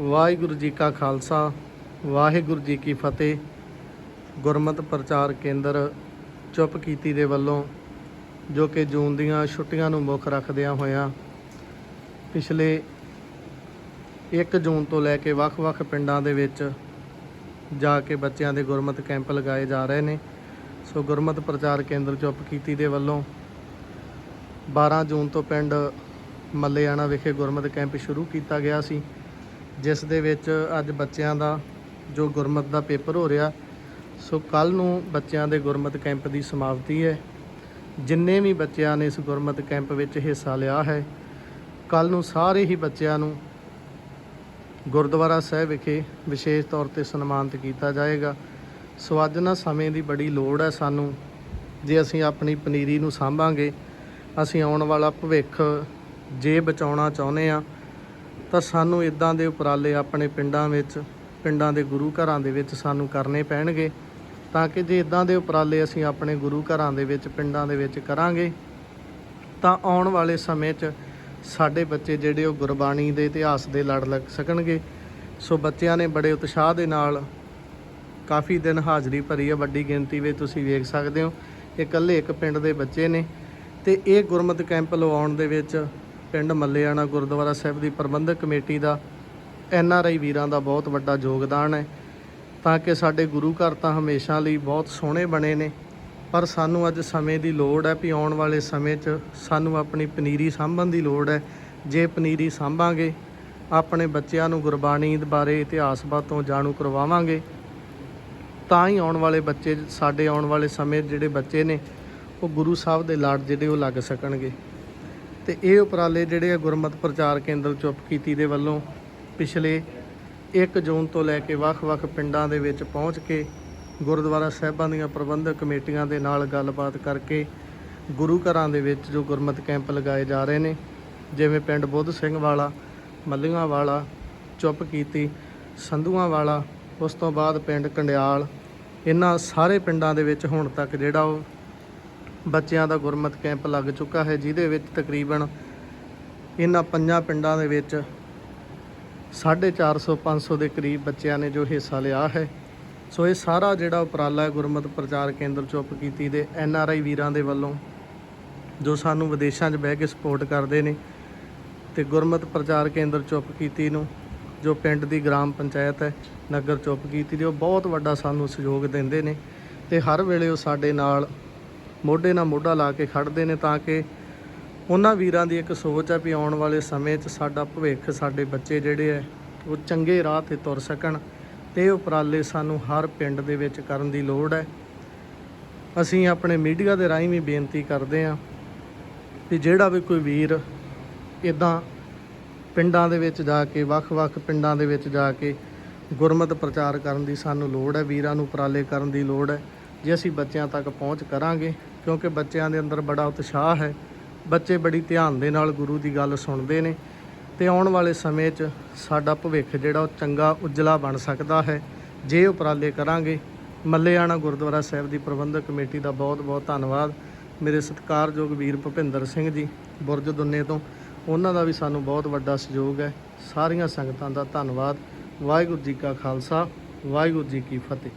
ਵਾਹਿਗੁਰੂ ਜੀ ਕਾ ਖਾਲਸਾ, ਵਾਹਿਗੁਰੂ ਜੀ ਕੀ ਫਤਿਹ। ਗੁਰਮਤ ਪ੍ਰਚਾਰ ਕੇਂਦਰ ਚੁੱਪ ਕੀਤੀ ਦੇ ਵੱਲੋਂ ਜੋ ਕਿ ਜੂਨ ਦੀਆਂ ਛੁੱਟੀਆਂ ਨੂੰ ਮੁੱਖ ਰੱਖਦਿਆਂ ਹੋਇਆਂ ਪਿਛਲੇ 1 ਜੂਨ ਤੋਂ ਲੈ ਕੇ ਵੱਖ-ਵੱਖ ਪਿੰਡਾਂ ਦੇ ਵਿੱਚ ਜਾ ਕੇ ਬੱਚਿਆਂ ਦੇ ਗੁਰਮਤ ਕੈਂਪ ਲਗਾਏ ਜਾ ਰਹੇ ਨੇ। ਸੋ ਗੁਰਮਤ ਪ੍ਰਚਾਰ ਕੇਂਦਰ ਚੁੱਪ ਕੀਤੀ ਦੇ ਵੱਲੋਂ 12 ਜੂਨ ਤੋਂ ਪਿੰਡ ਮੱਲੇਆਣਾ ਵਿਖੇ ਗੁਰਮਤ ਕੈਂਪ ਸ਼ੁਰੂ ਕੀਤਾ ਗਿਆ ਸੀ। ਜਿਸ ਦੇ ਵਿੱਚ ਅੱਜ ਬੱਚਿਆਂ ਦਾ ਜੋ ਗੁਰਮਤ ਦਾ ਪੇਪਰ ਹੋ ਰਿਹਾ, ਸੋ ਕੱਲ ਨੂੰ ਬੱਚਿਆਂ ਦੇ ਗੁਰਮਤ ਕੈਂਪ ਦੀ ਸਮਾਪਤੀ ਹੈ। ਜਿੰਨੇ ਵੀ ਬੱਚਿਆਂ ਨੇ ਇਸ ਗੁਰਮਤ ਕੈਂਪ ਵਿੱਚ ਹਿੱਸਾ ਲਿਆ ਹੈ ਕੱਲ ਨੂੰ ਸਾਰੇ ਹੀ ਬੱਚਿਆਂ ਨੂੰ ਗੁਰਦੁਆਰਾ ਸਾਹਿਬ ਵਿਖੇ ਵਿਸ਼ੇਸ਼ ਤੌਰ ਤੇ ਸਨਮਾਨਿਤ ਕੀਤਾ ਜਾਏਗਾ। ਸੋ ਅੱਜ ਨਾ ਸਮੇਂ ਦੀ ਬੜੀ ਲੋੜ ਹੈ ਸਾਨੂੰ। ਜੇ ਅਸੀਂ ਆਪਣੀ ਪਨੀਰੀ ਨੂੰ ਸਾਂਭਾਂਗੇ, ਅਸੀਂ ਆਉਣ ਵਾਲਾ ਭਵਿੱਖ ਜੇ ਬਚਾਉਣਾ ਚਾਹੁੰਦੇ ਆ ਤਾਂ ਸਾਨੂੰ ਇਦਾਂ ਦੇ ਉਪਰਾਲੇ ਆਪਣੇ ਪਿੰਡਾਂ ਵਿੱਚ, ਪਿੰਡਾਂ ਦੇ ਗੁਰੂ ਘਰਾਂ ਦੇ ਵਿੱਚ ਸਾਨੂੰ ਕਰਨੇ ਪੈਣਗੇ। ਤਾਂ ਕਿ ਜੇ ਇਦਾਂ ਦੇ ਉਪਰਾਲੇ ਅਸੀਂ ਆਪਣੇ ਗੁਰੂ ਘਰਾਂ ਦੇ ਵਿੱਚ, ਪਿੰਡਾਂ ਦੇ ਵਿੱਚ ਕਰਾਂਗੇ, ਤਾਂ ਆਉਣ ਵਾਲੇ ਸਮੇਂ 'ਚ ਸਾਡੇ ਬੱਚੇ ਜਿਹੜੇ ਉਹ ਗੁਰਬਾਣੀ ਦੇ ਇਤਿਹਾਸ ਦੇ ਲੜ ਲੱਗ ਸਕਣਗੇ। ਸੋ ਬੱਚਿਆਂ ਨੇ ਬੜੇ ਉਤਸ਼ਾਹ ਦੇ ਨਾਲ ਕਾਫੀ ਦਿਨ ਹਾਜ਼ਰੀ ਭਰੀ ਹੈ ਵੱਡੀ ਗਿਣਤੀ ਵਿੱਚ ਤੁਸੀਂ ਵੇਖ ਸਕਦੇ ਹੋ, ਇਹ ਇਕੱਲੇ ਇੱਕ ਪਿੰਡ ਦੇ ਬੱਚੇ ਨੇ। ਤੇ ਇਹ ਗੁਰਮਤ ਕੈਂਪ ਲਵਾਉਣ ਦੇ ਵਿੱਚ ਪਿੰਡ ਮੱਲੇਆਣਾ ਗੁਰਦੁਆਰਾ ਸਾਹਿਬ ਦੀ ਪ੍ਰਬੰਧਕ ਕਮੇਟੀ ਦਾ ਐਨ ਆਰ ਆਈ ਵੀਰਾਂ ਦਾ ਬਹੁਤ ਵੱਡਾ ਯੋਗਦਾਨ ਹੈ। ਤਾਂ ਕਿ ਸਾਡੇ ਗੁਰੂ ਘਰ ਤਾਂ ਹਮੇਸ਼ਾ ਲਈ ਬਹੁਤ ਸੋਹਣੇ ਬਣੇ ਨੇ, ਪਰ ਸਾਨੂੰ ਅੱਜ ਸਮੇਂ ਦੀ ਲੋੜ ਹੈ ਵੀ ਆਉਣ ਵਾਲੇ ਸਮੇਂ 'ਚ ਸਾਨੂੰ ਆਪਣੀ ਪਨੀਰੀ ਸਾਂਭਣ ਦੀ ਲੋੜ ਹੈ। ਜੇ ਪਨੀਰੀ ਸਾਂਭਾਂਗੇ, ਆਪਣੇ ਬੱਚਿਆਂ ਨੂੰ ਗੁਰਬਾਣੀ ਬਾਰੇ ਇਤਿਹਾਸ ਬਾਤੋਂ ਜਾਣੂ ਕਰਵਾਵਾਂਗੇ, ਤਾਂ ਹੀ ਆਉਣ ਵਾਲੇ ਬੱਚੇ, ਸਾਡੇ ਆਉਣ ਵਾਲੇ ਸਮੇਂ ਜਿਹੜੇ ਬੱਚੇ ਨੇ, ਉਹ ਗੁਰੂ ਸਾਹਿਬ ਦੇ ਲੜ ਜਿਹੜੇ ਉਹ ਲੱਗ ਸਕਣਗੇ। ਤੇ ਇਹ ਉਪਰਾਲੇ ਜਿਹੜੇ ਆ ਗੁਰਮਤ ਪ੍ਰਚਾਰ ਕੇਂਦਰ ਚੁੱਪ ਕੀਤੀ ਦੇ ਵੱਲੋਂ ਪਿਛਲੇ 1 ਜੂਨ ਤੋਂ ਲੈ ਕੇ ਵੱਖ-ਵੱਖ ਪਿੰਡਾਂ ਦੇ ਵਿੱਚ ਪਹੁੰਚ ਕੇ ਗੁਰਦੁਆਰਾ ਸਾਹਿਬਾਂ ਦੀਆਂ ਪ੍ਰਬੰਧਕ ਕਮੇਟੀਆਂ ਦੇ ਨਾਲ ਗੱਲਬਾਤ ਕਰਕੇ ਗੁਰੂ ਘਰਾਂ ਦੇ ਵਿੱਚ ਜੋ ਗੁਰਮਤ ਕੈਂਪ ਲਗਾਏ ਜਾ ਰਹੇ ਨੇ, ਜਿਵੇਂ ਪਿੰਡ ਬੁੱਧ ਸਿੰਘ ਵਾਲਾ, ਮੱਲੀਆਂ ਵਾਲਾ, ਚੁੱਪ ਕੀਤੀ, ਸੰਧੂਆਂ ਵਾਲਾ, ਉਸ ਤੋਂ ਬਾਅਦ ਪਿੰਡ ਕੰਡਿਆਲ, ਇਹਨਾਂ ਸਾਰੇ ਪਿੰਡਾਂ ਦੇ ਵਿੱਚ ਹੁਣ ਤੱਕ ਜਿਹੜਾ ਉਹ ਬੱਚਿਆਂ ਦਾ ਗੁਰਮਤ ਕੈਂਪ ਲੱਗ ਚੁੱਕਾ ਹੈ, ਜਿਹਦੇ ਵਿੱਚ ਤਕਰੀਬਨ ਇਹਨਾਂ ਪੰਜਾਂ ਪਿੰਡਾਂ ਦੇ ਵਿੱਚ 450 500 ਦੇ ਕਰੀਬ ਬੱਚਿਆਂ ਨੇ ਜੋ ਹਿੱਸਾ ਲਿਆ ਹੈ। ਸੋ ਇਹ ਸਾਰਾ ਜਿਹੜਾ ਉਪਰਾਲਾ ਹੈ ਗੁਰਮਤ ਪ੍ਰਚਾਰ ਕੇਂਦਰ ਚੁੱਪ ਕੀਤੀ ਦੇ ਐਨ ਆਰ ਆਈ ਵੀਰਾਂ ਦੇ ਵੱਲੋਂ, ਜੋ ਸਾਨੂੰ ਵਿਦੇਸ਼ਾਂ 'ਚ ਬਹਿ ਕੇ ਸਪੋਰਟ ਕਰਦੇ ਨੇ ਤੇ ਗੁਰਮਤ ਪ੍ਰਚਾਰ ਕੇਂਦਰ ਚੁੱਪ ਕੀਤੀ ਨੂੰ, ਜੋ ਪਿੰਡ ਦੀ ਗ੍ਰਾਮ ਪੰਚਾਇਤ ਹੈ, ਨਗਰ ਚੁੱਪ ਕੀਤੀ ਦੀ, ਉਹ ਬਹੁਤ ਵੱਡਾ ਸਾਨੂੰ ਸਹਿਯੋਗ ਦਿੰਦੇ ਨੇ ਤੇ ਹਰ ਵੇਲੇ ਉਹ ਸਾਡੇ ਨਾਲ ਮੋਢੇ ਨਾਲ ਮੋਢਾ ਲਾ ਕੇ ਖੜਦੇ ਨੇ ਤਾਂ ਕਿ ਉਹਨਾਂ ਵੀਰਾਂ ਦੀ ਇੱਕ ਸੋਚ ਹੈ ਵੀ ਆਉਣ ਵਾਲੇ ਸਮੇਂ 'ਚ ਸਾਡਾ ਭਵਿੱਖ, ਸਾਡੇ ਬੱਚੇ ਜਿਹੜੇ ਹੈ ਉਹ ਚੰਗੇ ਰਾਹ ਤੇ ਤੁਰ ਸਕਣ ਤੇ ਉਪਰਾਲੇ ਸਾਨੂੰ ਹਰ ਪਿੰਡ ਦੇ ਵਿੱਚ ਕਰਨ ਦੀ ਲੋੜ ਹੈ ਅਸੀਂ ਆਪਣੇ ਮੀਡੀਆ ਦੇ ਰਾਹੀਂ ਵੀ ਬੇਨਤੀ ਕਰਦੇ ਹਾਂ ਵੀ ਜਿਹੜਾ ਵੀ ਕੋਈ ਵੀਰ ਇਦਾਂ ਪਿੰਡਾਂ ਦੇ ਵਿੱਚ ਜਾ ਕੇ, ਵੱਖ-ਵੱਖ ਪਿੰਡਾਂ ਦੇ ਵਿੱਚ ਜਾ ਕੇ ਗੁਰਮਤ ਪ੍ਰਚਾਰ ਕਰਨ ਦੀ ਸਾਨੂੰ ਲੋੜ ਹੈ ਵੀਰਾਂ ਨੂੰ ਉਪਰਾਲੇ ਕਰਨ ਦੀ ਲੋੜ ਹੈ ਜੇ ਅਸੀਂ ਬੱਚਿਆਂ ਤੱਕ ਪਹੁੰਚ ਕਰਾਂਗੇ, ਕਿਉਂਕਿ ਬੱਚਿਆਂ ਦੇ ਅੰਦਰ ਬੜਾ ਉਤਸ਼ਾਹ ਹੈ। ਬੱਚੇ ਬੜੀ ਧਿਆਨ ਦੇ ਨਾਲ ਗੁਰੂ ਦੀ ਗੱਲ ਸੁਣਦੇ ਨੇ ਤੇ ਆਉਣ ਵਾਲੇ ਸਮੇਂ 'ਚ ਸਾਡਾ ਭਵਿੱਖ ਜਿਹੜਾ ਉਹ ਚੰਗਾ, ਉਜਲਾ ਬਣ ਸਕਦਾ ਹੈ। ਜੇ ਉਪਰਾਲੇ ਕਰਾਂਗੇ, ਮੱਲੇਆਣਾ ਗੁਰਦੁਆਰਾ ਸਾਹਿਬ ਦੀ ਪ੍ਰਬੰਧਕ ਕਮੇਟੀ ਦਾ ਬਹੁਤ-ਬਹੁਤ ਧੰਨਵਾਦ। ਮੇਰੇ ਸਤਿਕਾਰਯੋਗ ਵੀਰ ਭੁਪਿੰਦਰ ਸਿੰਘ ਜੀ, ਬੁਰਜ ਦੁੰਨੇ ਤੋਂ, ਉਹਨਾਂ ਦਾ ਵੀ ਸਾਨੂੰ ਬਹੁਤ ਵੱਡਾ ਸਹਿਯੋਗ ਹੈ। ਸਾਰੀਆਂ ਸੰਗਤਾਂ ਦਾ ਧੰਨਵਾਦ। ਵਾਹਿਗੁਰੂ ਜੀ ਕਾ ਖਾਲਸਾ, ਵਾਹਿਗੁਰੂ ਜੀ ਕੀ ਫਤਿਹ।